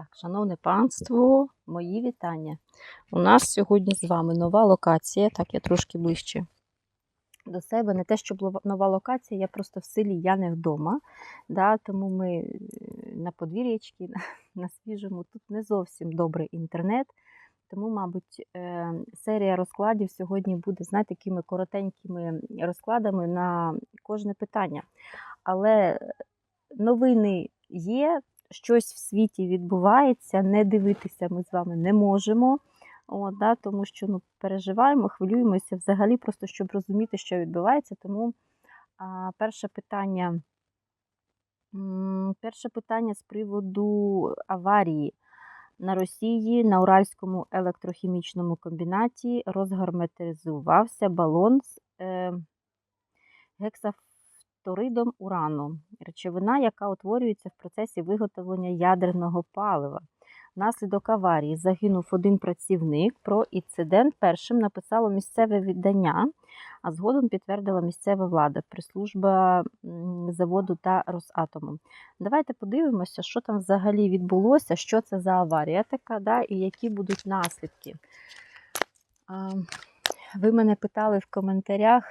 Так, шановне панство, мої вітання. У нас сьогодні з вами нова локація. Так, я трошки ближче до себе. Не те, щоб лова- нова локація, я просто в селі, я не вдома. Да, тому ми е, на подвір'ячці, на, на свіжому. Тут не зовсім добрий інтернет. Тому, мабуть, е, серія розкладів сьогодні буде знаєте, такими коротенькими розкладами на кожне питання. Але новини є, щось в світі відбувається, не дивитися ми з вами не можемо. От, да, тому що ну, переживаємо, хвилюємося взагалі, просто щоб розуміти, що відбувається. Тому а, перше питання. Перше питання з приводу аварії. На Росії на Уральському електрохімічному комбінаті розгерметизувався балон з е, гексафторидом урану, речовина, яка утворюється в процесі виготовлення ядерного палива. Внаслідок аварії загинув один працівник. Про інцидент першим написало місцеве віддання, а згодом підтвердила місцева влада, прес-служба заводу та Росатому. Давайте подивимося, що там взагалі відбулося, що це за аварія така, да, і які будуть наслідки. Ви мене питали в коментарях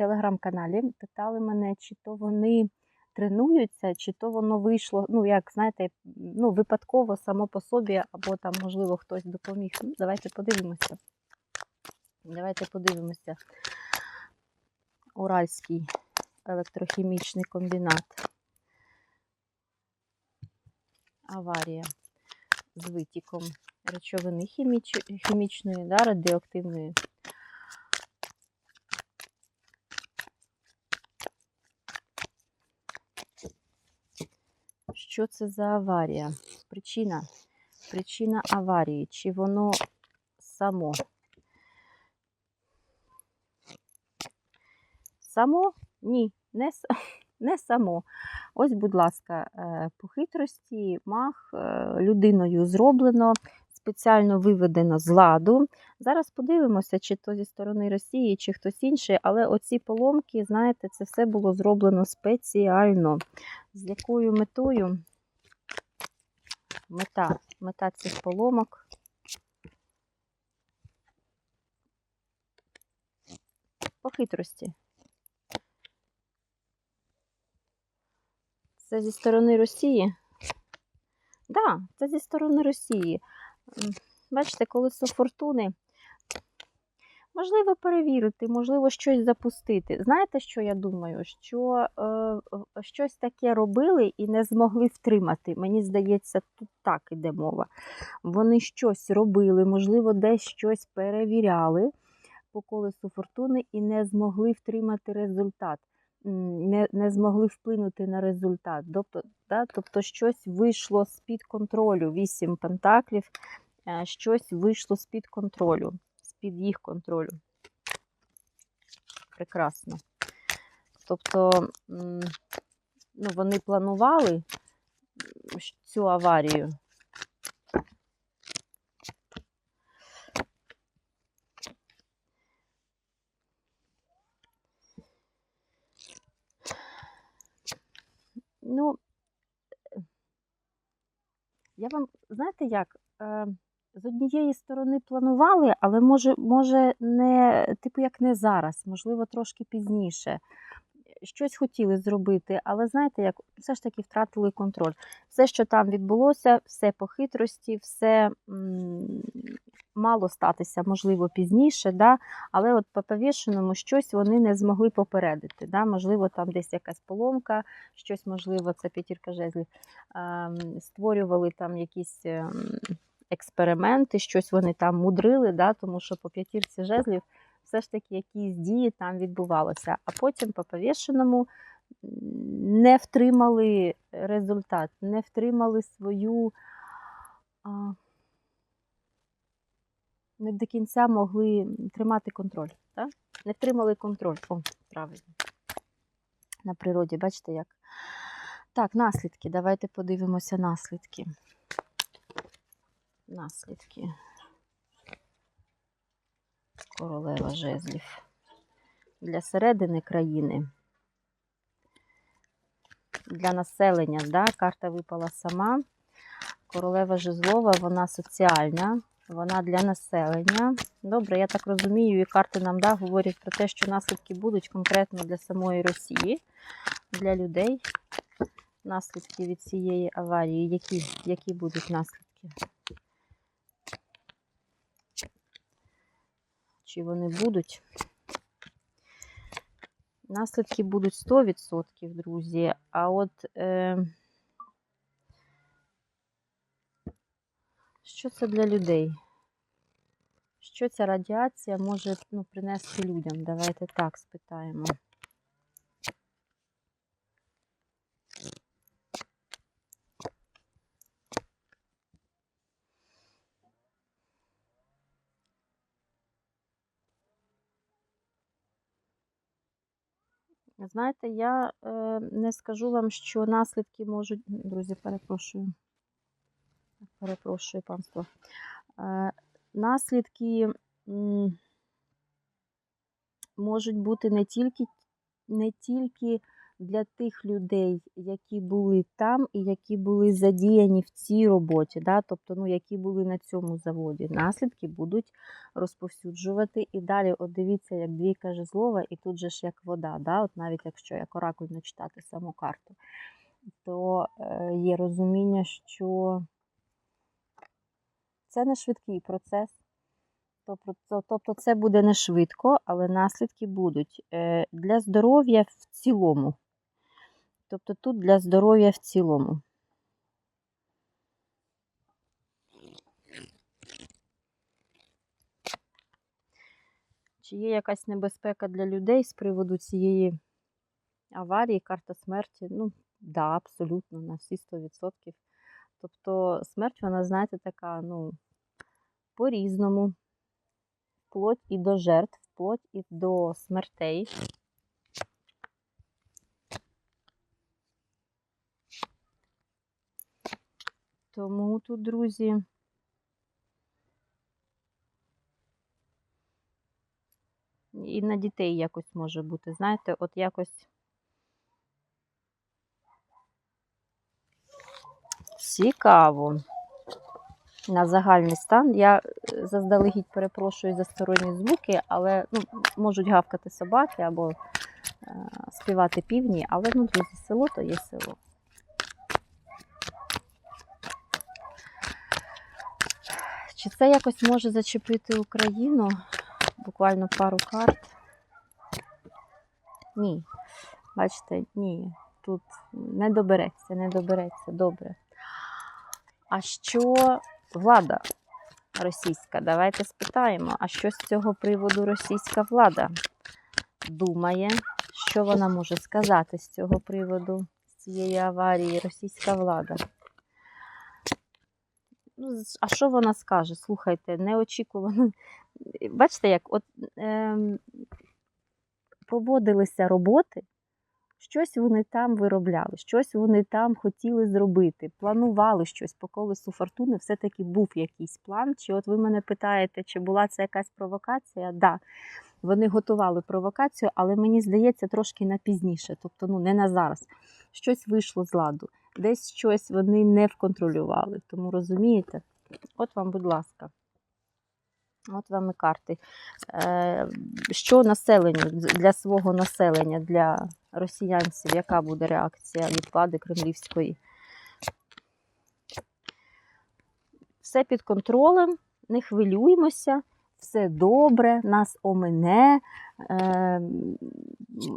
телеграм-каналі, питали мене, чи то вони тренуються, чи то воно вийшло, ну, як знаєте, ну, випадково само по собі, або там, можливо, хтось допоміг. Ну, давайте подивимося. Давайте подивимося. Уральський електрохімічний комбінат. Аварія з витіком речовини хімічної, да, радіоактивної. Що це за аварія? Причина. Причина аварії. Чи воно само? Само? Ні, не, не само. Ось, будь ласка, е, по хитрості мах е, людиною зроблено, спеціально виведено з ладу. Зараз подивимося, чи то зі сторони Росії, чи хтось інший, але оці поломки, знаєте, це все було зроблено спеціально. З якою метою? Мета, мета цих поломок. По хитрості. Це зі сторони Росії? Так, да, це зі сторони Росії. Бачите, колесо фортуни. Можливо, перевірити, можливо, щось запустити. Знаєте, що я думаю? Що е, щось таке робили і не змогли втримати. Мені здається, тут так іде мова. Вони щось робили, можливо, десь щось перевіряли по колесу фортуни і не змогли втримати результат, не, не змогли вплинути на результат. Тобто, да, тобто щось вийшло з-під контролю. Вісім пентаклів, е, щось вийшло з-під контролю, з-під їх контролю. Прекрасно. Тобто, ну, вони планували цю аварію. Ну, е, я вам, знаєте як, е, з однієї сторони планували, але може, може не, типу, як не зараз, можливо, трошки пізніше. Щось хотіли зробити, але знаєте, як все ж таки втратили контроль. Все, що там відбулося, все по хитрості, все м, мало статися, можливо, пізніше, да? але от по повішеному щось вони не змогли попередити. Да? Можливо, там десь якась поломка, щось, можливо, це п'ятірка жезлів, ем, створювали там якісь ем, експерименти, щось вони там мудрили, да? тому що по п'ятірці жезлів все ж таки якісь дії там відбувалося. А потім по повішеному не втримали результат, не втримали свою. А, не до кінця могли тримати контроль. Так? Не втримали контроль. О, правильно. На природі, бачите як. Так, наслідки. Давайте подивимося наслідки. Наслідки. Королева жезлів. Для середини країни. Для населення, да, карта випала сама. Королева жезлова, вона соціальна, вона для населення. Добре, я так розумію, і карти нам да, говорять про те, що наслідки будуть конкретно для самої Росії, для людей. Наслідки від цієї аварії. Які, які будуть наслідки? Чи вони будуть? Наслідки будуть 100%, друзі. А от е, що це для людей? Що ця радіація може ну, принести людям? Давайте так спитаємо. Знаєте, я е, не скажу вам, що наслідки можуть. Друзі, перепрошую. Перепрошую, панство. Е, наслідки м, можуть бути не тільки, не тільки для тих людей, які були там і які були задіяні в цій роботі, да? тобто, ну, які були на цьому заводі. Наслідки будуть розповсюджувати. І далі, от дивіться, як двійка жезлова, і тут же ж як вода. Да? От навіть якщо як оракульно читати саму карту, то е, є розуміння, що це не швидкий процес. Тобто, тобто це буде не швидко, але наслідки будуть Е, для здоров'я в цілому. Тобто тут для здоров'я в цілому. Чи є якась небезпека для людей з приводу цієї аварії, карта смерті? Ну, да, абсолютно, на всі 100%. Тобто смерть, вона, знаєте, така, ну, по-різному. Вплоть і до жертв, вплоть і до смертей. Тому тут, друзі, і на дітей якось може бути. Знаєте, от якось цікаво. На загальний стан. Я е, заздалегідь перепрошую за сторонні звуки, але ну, можуть гавкати собаки або е, співати півні, але ну, друзі, село то є село. Чи це якось може зачепити Україну? Буквально пару карт. Ні. Бачите, ні. Тут не добереться, не добереться. Добре. А що влада російська? Давайте спитаємо, а що з цього приводу російська влада думає? Що вона може сказати з цього приводу, з цієї аварії, російська влада? Ну, а що вона скаже? Слухайте, неочікувано. Бачите, як от е, проводилися роботи, щось вони там виробляли, щось вони там хотіли зробити, планували щось по колесу фортуни, все-таки був якийсь план. Чи от ви мене питаєте, чи була це якась провокація? Так, да, вони готували провокацію, але мені здається, трошки на пізніше, тобто ну, не на зараз. Щось вийшло з ладу десь щось вони не вконтролювали. Тому розумієте? От вам, будь ласка. От вам і карти. Е, Що населенню для свого населення, для росіянців, яка буде реакція від влади кремлівської? Все під контролем, не хвилюємося, все добре, нас омине. Е,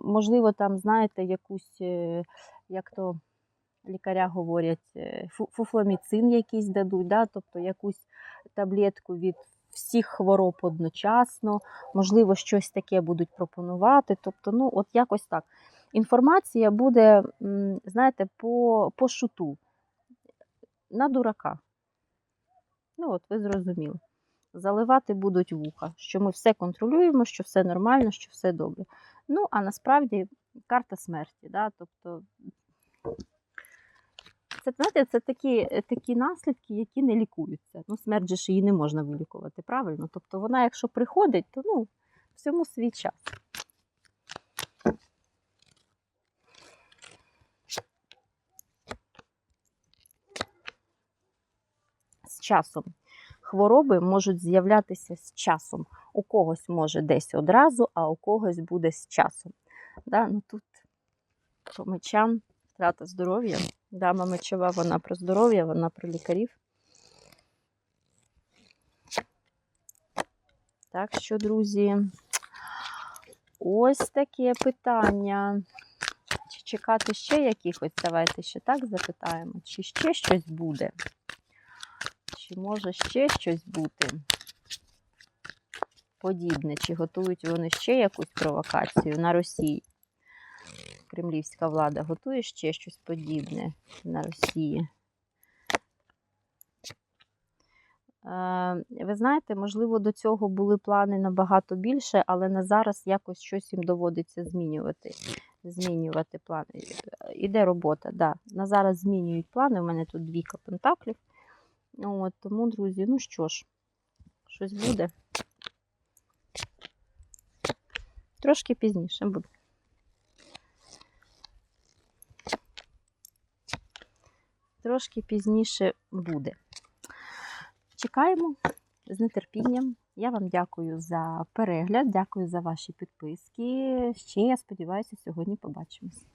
Можливо, там, знаєте, якусь, е, як то лікаря говорять, е, фуфломіцин якийсь дадуть, да? тобто якусь таблетку від всіх хвороб одночасно, можливо, щось таке будуть пропонувати. Тобто, ну, от якось так. Інформація буде, знаєте, по, по шуту, на дурака. Ну, от ви зрозуміли. Заливати будуть вуха, що ми все контролюємо, що все нормально, що все добре. Ну, а насправді карта смерті. Да? Тобто це знаєте, це такі такі наслідки, які не лікуються. Ну, смерть же ж її не можна вилікувати, правильно? Тобто вона, якщо приходить, то ну, всьому свій час. часом. Хвороби можуть з'являтися з часом. У когось може десь одразу, а у когось буде з часом. Да? Ну, тут по мечам втрата здоров'я. Дама мечова, вона про здоров'я, вона про лікарів. Так що, друзі, ось таке питання. Чи чекати ще якихось? Давайте ще так запитаємо. Чи ще щось буде? Чи може ще щось бути подібне? Чи готують вони ще якусь провокацію на Росії? Кремлівська влада готує ще щось подібне на Росії? Е, Ви знаєте, можливо, до цього були плани набагато більше, але на зараз якось щось їм доводиться змінювати. Змінювати плани. Іде робота, да. На зараз змінюють плани. У мене тут двійка пентаклів. От, тому, друзі, ну що ж, щось буде. Трошки пізніше буде. Трошки пізніше буде. Чекаємо з нетерпінням. Я вам дякую за перегляд, дякую за ваші підписки. Ще я сподіваюся, сьогодні побачимось.